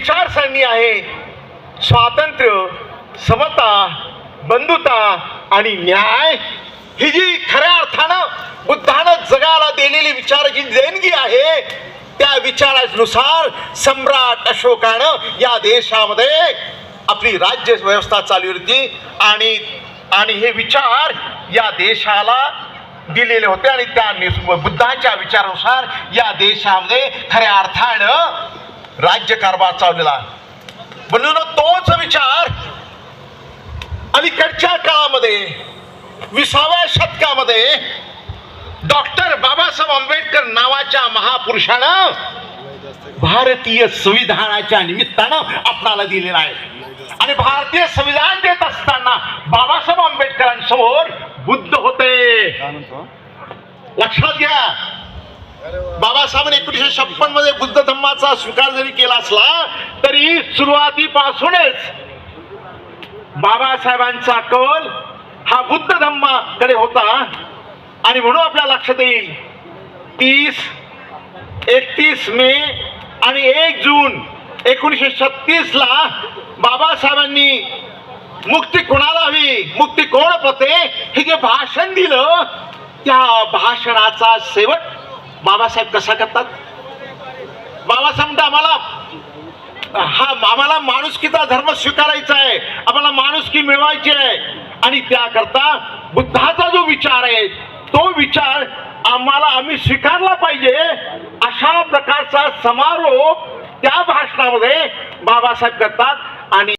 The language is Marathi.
विचारसरणी आहे. स्वातंत्र्य समता बंधुता आणि न्याय ही जी खऱ्या अर्थानं बुद्धानं जगाला दिलेली विचाराची देणगी आहे त्या विचारानुसार सम्राट अशोकानं या देशामध्ये आपली राज्य व्यवस्था चालू होती आणि आणि हे विचार या देशाला दिलेले होते आणि त्या नि- बुद्धाच्या विचारानुसार या देशामध्ये खऱ्या अर्थानं राज्यकारभार चाललेला. म्हणून तोच विचार अलीकडच्या काळामध्ये विसाव्या शतकामध्ये डॉक्टर बाबासाहेब आंबेडकर नावाच्या महापुरुषानं भारतीय संविधानाच्या निमित्तानं आपणाला दिलेला आहे. आणि भारतीय संविधान देत असताना बाबासाहेब आंबेडकरांसमोर बुद्ध होते. लक्षात घ्या बाबासाहेबांनी एकोणीशे छप्पनमध्ये बुद्ध धम्माचा स्वीकार जरी केला असला तरी सुरुवातीपासूनच बाबासाहेबांचा कल हा बुद्ध धम्माकडे होता. आणि म्हणून आपल्या लक्षात येईल तीस एकतीस मे आणि एक जून एकोणीसशे छत्तीस ला बाबासाहेबांनी मुक्ती कोणाला हवी? मुक्ती कोण पते हे जे भाषण दिलं त्या भाषणाचा शेवट बाबासाहेब कसा करतात? बाबासाहेब म्हणतात आम्हाला हा आम्हाला माणुसकीचा धर्म स्वीकारायचा आहे. आम्हाला माणुसकी मिळवायची आहे. आणि त्याकरता बुद्धाचा जो विचार आहे तो विचार आम्हाला आम्ही स्वीकारला पाहिजे अशा प्रकारचा समारोप त्या भाषणामध्ये बाबासाहेब करतात. आणि